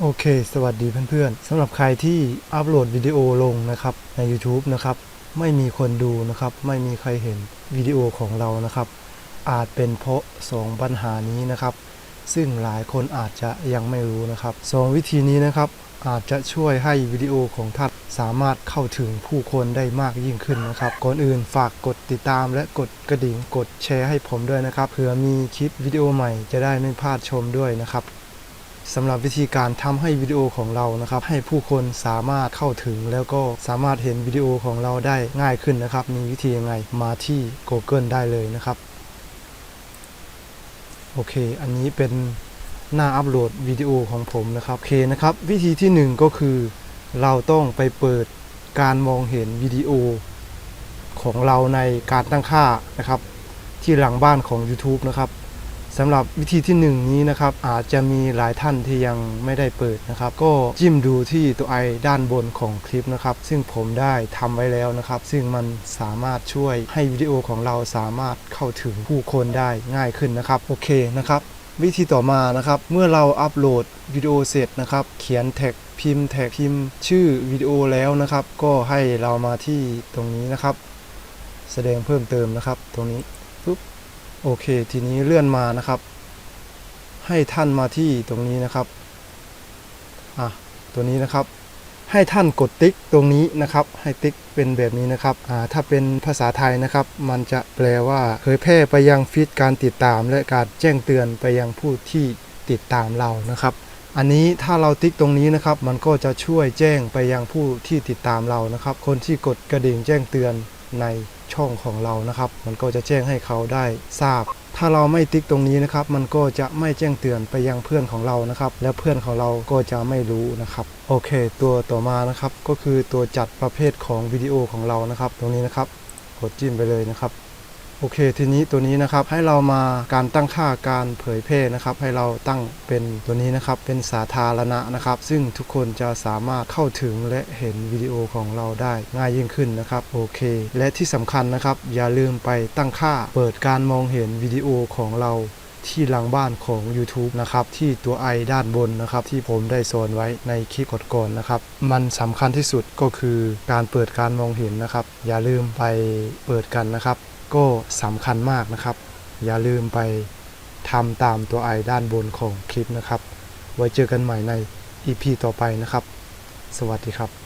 โอเค สวัสดีเพื่อนๆสำหรับใครที่อัปโหลดวิดีโอลงนะครับใน YouTube นะครับไม่มีคนดูนะครับ ไม่มีใครเห็นวิดีโอของเรานะครับ อาจเป็นเพราะสองปัญหานี้นะครับ ซึ่งหลายคนอาจจะยังไม่รู้นะครับสองวิธีนี้นะครับ อาจจะช่วยให้วิดีโอของท่านสามารถเข้าถึงผู้คนได้มากยิ่งขึ้นนะครับ ก่อนอื่นฝากกดติดตามและกดกระดิ่งกดแชร์ให้ผมด้วยนะครับเผื่อมีคลิปวิดีโอใหม่จะได้ไม่พลาดชมด้วยนะครับ สำหรับวิธีการทำให้วิดีโอของเรานะครับ ให้ผู้คนสามารถเข้าถึงแล้วก็สามารถเห็นวิดีโอของเราได้ง่ายขึ้นนะครับ มีวิธียังไงมาที่ Google ได้เลยนะครับ โอเค อันนี้เป็นหน้าอัปโหลดวิดีโอของผมนะครับ โอเคนะครับ วิธีที่หนึ่งก็คือเราต้องไปเปิดการมองเห็นวิดีโอของเราในการตั้งค่านะครับ ที่หลังบ้านของ YouTube นะครับ สำหรับวิธีที่หนึ่งนี้นะครับอาจจะมีหลายท่านที่ยังไม่ได้เปิดนะครับ ก็จิ้มดูที่ตัวไอด้านบนของคลิปนะครับ ซึ่งผมได้ทำไว้แล้วนะครับ ซึ่งมันสามารถช่วยให้วิดีโอของเราสามารถเข้าถึงผู้คนได้ง่ายขึ้นนะครับ โอเคนะครับ วิธีต่อมานะครับ เมื่อเราอัปโหลดวิดีโอเสร็จนะครับ เขียนแท็กพิมพ์แท็กพิมพ์ ชื่อวิดีโอแล้วนะครับ ก็ให้เรามาที่ตรงนี้นะครับ แสดงเพิ่มเติมนะครับ ตรงนี้ปุ๊บ โอเค ทีนี้เลื่อนมานะครับ ให้ท่านมาที่ตรงนี้นะครับอะตัวนี้นะครับ ให้ท่านกดติ๊กตรงนี้นะครับ ให้ติ๊กเป็นแบบนี้นะครับอ่าถ้าเป็นภาษาไทยนะครับ มันจะแปลว่าเผยแพร่ไปยังฟีดการติดตาม และการแจ้งเตือนไปยังผู้ที่ติดตามเรานะครับ อันนี้ถ้าเราติ๊กตรงนี้นะครับ มันก็จะช่วยแจ้งไปยังผู้ที่ติดตามเรานะครับ คนที่กดกระดิ่งแจ้งเตือนใน ช่องของเรานะครับ มันก็จะแจ้งให้เขาได้ทราบ ถ้าเราไม่ติ๊กตรงนี้นะครับ มันก็จะไม่แจ้งเตือนไปยังเพื่อนของเรานะครับ และเพื่อนของเราก็จะไม่รู้นะครับโอเค ตัวต่อมานะครับก็คือตัวจัดประเภทของวิดีโอของเรานะครับ ตรงนี้นะครับกดจิ้มไปเลยนะครับ โอเค ทีนี้ตัวนี้นะครับให้เรามาการตั้งค่าการเผยแพร่นะครับ ให้เราตั้งเป็นตัวนี้นะครับเป็นสาธารณะนะครับ ซึ่งทุกคนจะสามารถเข้าถึงและเห็นวิดีโอของเราได้ง่ายยิ่งขึ้นนะครับโอเค และที่สำคัญนะครับ อย่าลืมไปตั้งค่าเปิดการมองเห็นวิดีโอของเราที่หลังบ้านของ YouTube นะครับที่ตัวไอด้านบนนะครับที่ผมได้สอนไว้ในคลิปก่อนๆนะครับ มันสำคัญที่สุดก็คือการเปิดการมองเห็นนะครับ อย่าลืมไปเปิดกันนะครับ ก็สำคัญมากนะครับ อย่าลืมไปทำตามตัวไอด้านบนของคลิปนะครับ ไว้เจอกันใหม่ใน EP ต่อไปนะครับ สวัสดีครับ